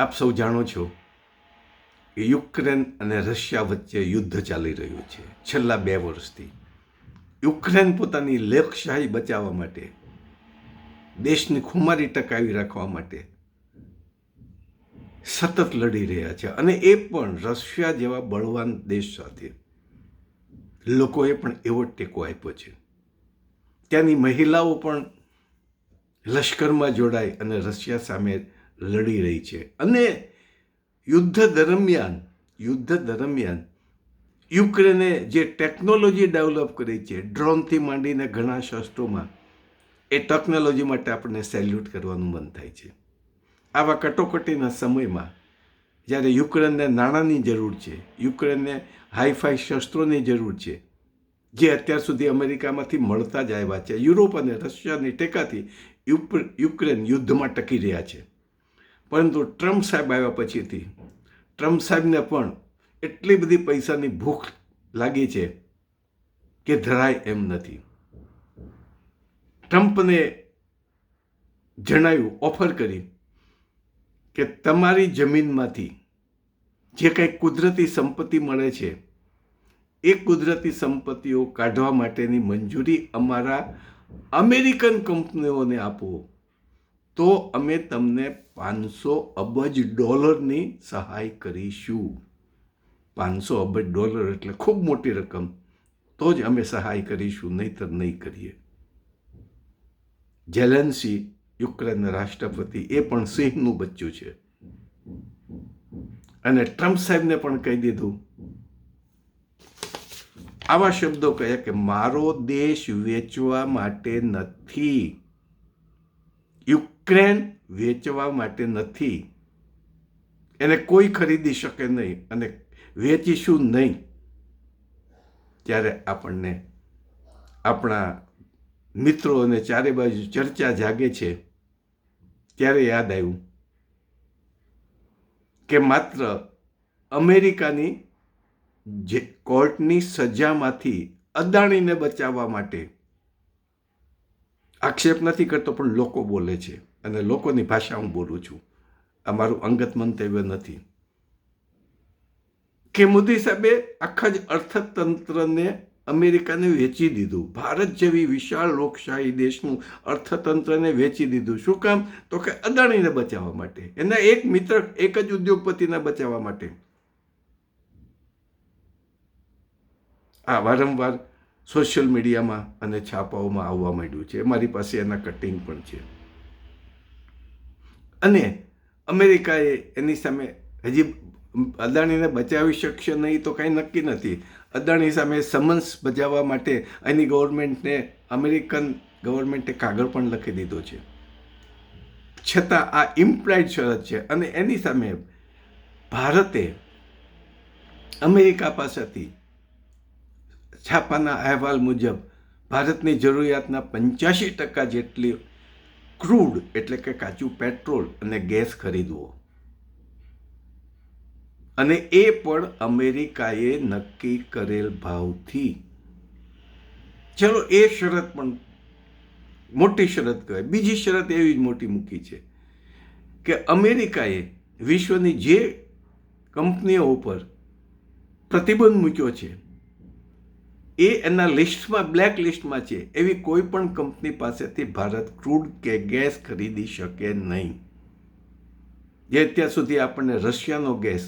આપ સૌ જાણો છો કે યુક્રેન અને રશિયા વચ્ચે યુદ્ધ ચાલી રહ્યું છે, છેલ્લા બે વર્ષથી. યુક્રેન પોતાની લોકશાહી બચાવવા માટે, દેશની ખુમારી ટકાવી રાખવા માટે સતત લડી રહ્યા છે અને એ પણ રશિયા જેવા બળવાન દેશ સાથે. લોકોએ પણ એવો ટેકો આપ્યો છે. ત્યાંની મહિલાઓ પણ લશ્કરમાં જોડાઈ અને રશિયા સામે લડી રહી છે. અને યુદ્ધ દરમિયાન યુદ્ધ દરમિયાન યુક્રેને જે ટેકનોલોજી ડેવલપ કરી છે, ડ્રોનથી માંડીને ઘણા શસ્ત્રોમાં, એ ટેકનોલોજી માટે આપણને સેલ્યુટ કરવાનું મન થાય છે. આવા કટોકટીના સમયમાં જ્યારે યુક્રેનને નાણાંની જરૂર છે, યુક્રેનને હાઈફાઈ શસ્ત્રોની જરૂર છે, જે અત્યાર સુધી અમેરિકામાંથી મળતા જ આવ્યા છે, યુરોપ અને રશિયાની ટેકાથી યુક્રેન યુદ્ધમાં ટકી રહ્યા છે. પરંતુ ટ્રમ્પ સાહેબ આવ્યા પછીથી, ટ્રમ્પ સાહેબને પણ એટલી બધી પૈસાની ભૂખ લાગી છે કે ધરાય એમ નથી. ટ્રમ્પને જણાવ્યું ઓફર કરી કે તમારી જમીનમાંથી જે કંઈ કુદરતી સંપત્તિ મળે છે, એ કુદરતી સંપત્તિઓ કાઢવા માટેની મંજૂરી અમારા અમેરિકન કંપનીઓને આપો. તો અમે તમને પાંચસો અબજ ડોલરની સહાય કરીશું. પાંચસો અબજ ડોલર એટલે ખૂબ મોટી રકમ. તો જ અમે સહાય કરીશું, નહીતર નહીં કરીએ. જેલેન્સી, યુક્રેનના રાષ્ટ્રપતિ, એ પણ સિંહનું બચ્ચું છે. અને ટ્રમ્પ સાહેબને પણ કહી દીધું. આવા શબ્દો કહ્યા કે મારો દેશ વેચવા માટે નથી. યુક્રેન વેચવા માટે નથી. એને કોઈ ખરીદી શકે નહીં અને વેચીશું નહીં. ત્યારે આપણને આપણા મિત્રો અને ચારે બાજુ ચર્ચા જાગે છે. ત્યારે યાદ આવ્યું કે માત્ર અમેરિકાની જે કોર્ટની સજામાંથી અદાણીને બચાવવા માટે આક્ષેપ નથી કરતો, પણ લોકો બોલે છે. અને લોકોની ભાષા હું બોલું છું. આ મારું અંગત મંતવ્ય નથી. કે મોદી સાહેબે આખા જ અર્થતંત્રને અમેરિકાને વેચી દીધું. ભારત જેવી વિશાળ લોકશાહી દેશનું અર્થતંત્રને વેચી દીધું. શું કામ? તો કે અદાણીને બચાવવા માટે. એના એક મિત્ર, એક જ ઉદ્યોગપતિને બચાવવા માટે. આ વારંવાર સોશિયલ મીડિયામાં અને છાપાઓમાં આવવા માંડ્યું છે. મારી પાસે એના કટિંગ પણ છે. અને અમેરિકાએ એની સામે હજી અદાણીને બચાવી શકશે નહીં તો કાંઈ નક્કી નથી. અદાણી સામે સમન્સ બજાવવા માટે એની ગવર્મેન્ટને, અમેરિકન ગવર્મેન્ટે કાગળ પણ લખી દીધો છે. છતાં આ ઇમ્પ્લાઇડ શરત છે અને એની સામે ભારતે અમેરિકા પાસેથી છાપાના અહેવાલ મુજબ ભારતની જરૂરિયાતના પંચ્યાસી ટકા જેટલી ક્રૂડ, એટલે કે કાચું પેટ્રોલ અને ગેસ ખરીદવો. અને એ પણ અમેરિકાએ નક્કી કરેલ ભાવથી. ચલો, એ શરત પણ મોટી શરત કહેવાય. બીજી શરત એવી જ મોટી મૂકી છે કે અમેરિકાએ વિશ્વની જે કંપનીઓ ઉપર પ્રતિબંધ મૂક્યો છે એ એના લિસ્ટમાં, બ્લેક લિસ્ટમાં છે. એવી કોઈ પણ કંપની પાસેથી ભારત ક્રૂડ કે ગેસ ખરીદી શકે નહીં. જે અત્યાર સુધી આપણને રશિયાનો ગેસ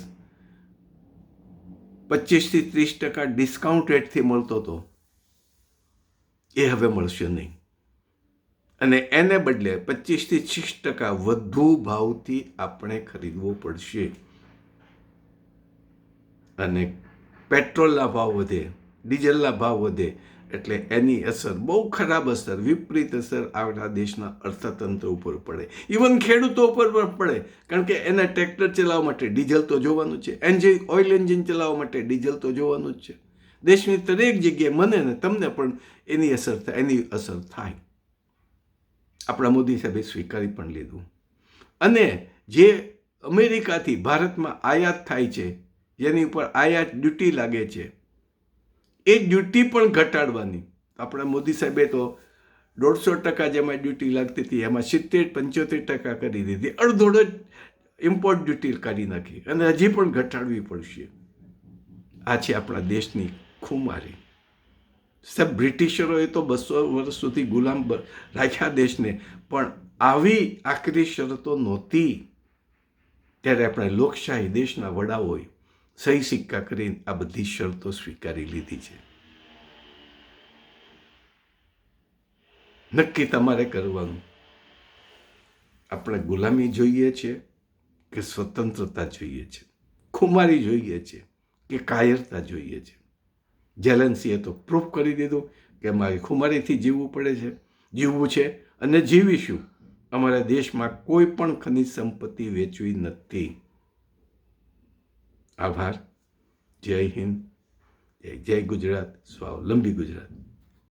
પચીસથી ત્રીસ ટકા ડિસ્કાઉન્ટ રેટથી મળતો હતો, એ હવે મળશે નહીં. અને એને બદલે પચીસથી ત્રીસ ટકા વધુ ભાવથી આપણે ખરીદવું પડશે. અને પેટ્રોલના ભાવ વધે. ડીઝલના ભાવ વધે એટલે એની અસર, બહુ ખરાબ અસર, વિપરીત અસર આપણા દેશના અર્થતંત્ર ઉપર પડે. ઇવન ખેડૂતો ઉપર પણ પડે. કારણ કે એને ટ્રેક્ટર ચલાવવા માટે ડીઝલ તો જોવાનું છે. એન્જિન ઓઇલ એન્જિન ચલાવવા માટે ડીઝલ તો જોવાનું જ છે. દેશની દરેક જગ્યાએ મને ને તમને પણ એની અસર થાય, એની અસર થાય. આપણા મોદી સાહેબે સ્વીકારી પણ લીધું. અને જે અમેરિકાથી ભારતમાં આયાત થાય છે, જેની ઉપર આયાત ડ્યુટી લાગે છે એ ડ્યુટી પણ ઘટાડવાની. આપણા મોદી સાહેબે તો દોઢસો ટકા જેમાં ડ્યુટી લાગતી હતી, એમાં સિત્તેર, પંચોતેર ટકા કરી દીધી. અડધોડ ઇમ્પોર્ટ ડ્યુટી કાઢી નાખી. અને હજી પણ ઘટાડવી પડશે. આ છે આપણા દેશની ખુમારી. સાહેબ, બ્રિટિશરોએ તો બસો વર્ષ સુધી ગુલામ રાખ્યા દેશને. પણ આવી આકરી શરતો નહોતી. ત્યારે આપણે લોકશાહી દેશના વડાઓએ સહી સિક્કા કરીને આ બધી શરતો સ્વીકારી લીધી છે. નક્કી તમારે કરવાનું, આપણે ગુલામી જોઈએ છે કે સ્વતંત્રતા જોઈએ છે? ખુમારી જોઈએ છે કે કાયરતા જોઈએ છે? જેલેન્સીએ તો પ્રૂફ કરી દીધું કે મારે ખુમારીથી જીવવું પડે છે, જીવવું છે અને જીવીશું. અમારા દેશમાં કોઈ પણ ખનિજ સંપત્તિ વેચવી નથી. આભાર. જય હિન્દ. જય જય ગુજરાત. સ્વાવલંબી ગુજરાત.